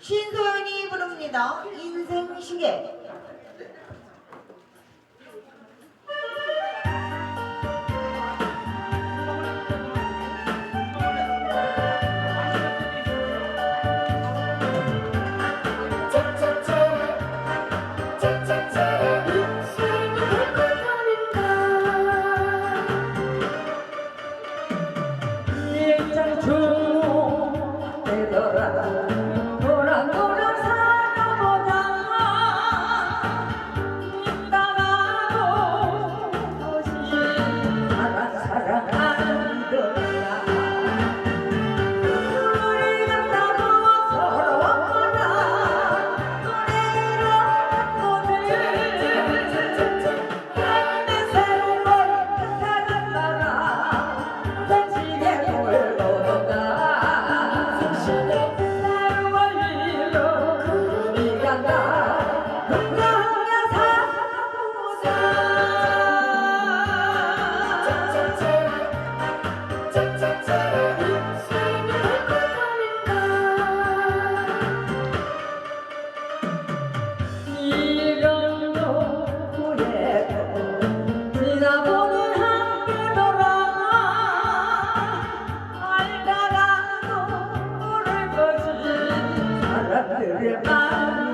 신소연이 부릅니다. 인생 시계. love.